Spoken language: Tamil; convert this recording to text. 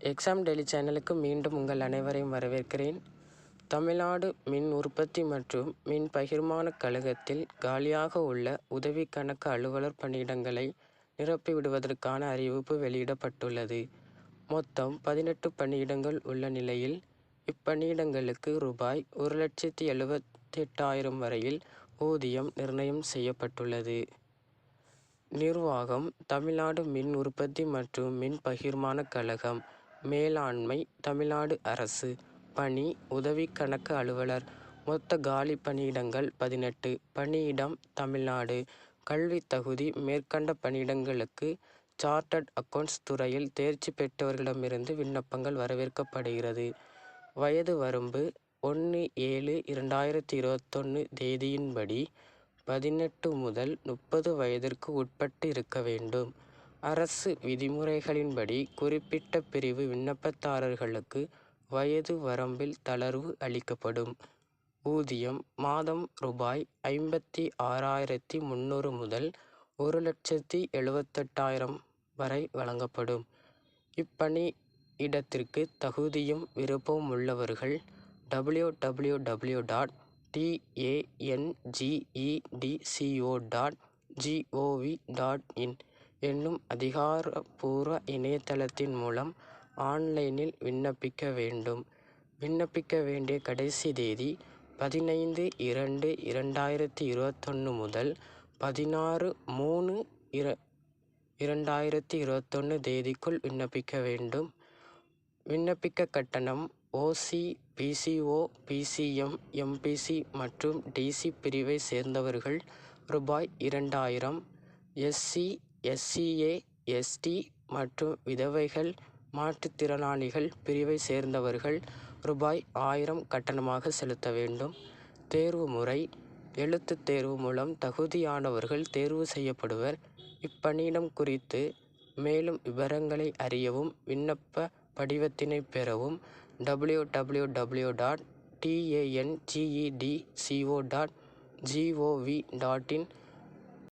எக்ஸாம் டெய்லி சேனலுக்கு மீண்டும் உங்கள் அனைவரையும் வரவேற்கிறேன். தமிழ்நாடு மின் உற்பத்தி மற்றும் மின் பகிர்மான கழகத்தில் காலியாக உள்ள உதவி கணக்கு அலுவலர் பணியிடங்களை நிரப்பிவிடுவதற்கான அறிவிப்பு வெளியிடப்பட்டுள்ளது. மொத்தம் பதினெட்டு பணியிடங்கள் உள்ள நிலையில் இப்பணியிடங்களுக்கு ரூபாய் ஒரு லட்சத்தி எழுபத்தெட்டாயிரம் வரையில் ஊதியம் நிர்ணயம் செய்யப்பட்டுள்ளது. நிர்வாகம் தமிழ்நாடு மின் உற்பத்தி மற்றும் மின் பகிர்மான கழகம் மேலாண்மை தமிழ்நாடு அரசு பணி உதவி கணக்கு அலுவலர். மொத்த காலி பணியிடங்கள் பதினெட்டு. பணியிடம் தமிழ்நாடு. கல்வி தகுதி மேற்கண்ட பணியிடங்களுக்கு சார்ட்டர்ட் அக்கவுண்ட்ஸ் துறையில் தேர்ச்சி பெற்றவர்களிடமிருந்து விண்ணப்பங்கள் வரவேற்கப்படுகிறது. வயது வரம்பு ஒன்று ஏழு இரண்டாயிரத்தி இருபத்தொன்று தேதியின்படி பதினெட்டு முதல் முப்பது வயதிற்கு உட்பட்டு இருக்க வேண்டும். அரசு விதிமுறைகளின்படி குறிப்பிட்ட பிரிவு விண்ணப்பதாரர்களுக்கு வயது வரம்பில் தளர்வு அளிக்கப்படும். ஊதியம் மாதம் ரூபாய் ஐம்பத்தி ஆறாயிரத்தி முந்நூறு முதல் ஒரு லட்சத்தி எழுபத்தெட்டாயிரம் வரை வழங்கப்படும். இப்பணி இடத்திற்கு தகுதியும் விருப்பமும் உள்ளவர்கள் W W W dot TANGEDCO dot GOV dot in என்னும் அதிகாரப்பூர்வ இணையதளத்தின் மூலம் ஆன்லைனில் விண்ணப்பிக்க வேண்டும். விண்ணப்பிக்க வேண்டிய கடைசி தேதி பதினைந்து இரண்டு இரண்டாயிரத்தி இருபத்தொன்று முதல் பதினாறு மூணு இர இரண்டாயிரத்தி இருபத்தொன்று தேதிக்குள் விண்ணப்பிக்க வேண்டும். விண்ணப்பிக்க கட்டணம் ஓசி பிசிஓ பிசிஎம் எம்பிசி மற்றும் டிசி பிரிவை சேர்ந்தவர்கள் ரூபாய் இரண்டாயிரம் எஸ்சி எஸ்சிஏ எஸ்டி மற்றும் விதவைகள் மாற்றுத்திறனாளிகள் பிரிவை சேர்ந்தவர்கள் ரூபாய் ஆயிரம் கட்டணமாக செலுத்த வேண்டும். தேர்வு முறை எழுத்துத் தேர்வு மூலம் தகுதியானவர்கள் தேர்வு செய்யப்படுவர். இப்பணியிடம் குறித்து மேலும் விவரங்களை அறியவும் விண்ணப்ப படிவத்தினை பெறவும் W W W dot TANGEDCO dot GOV dot in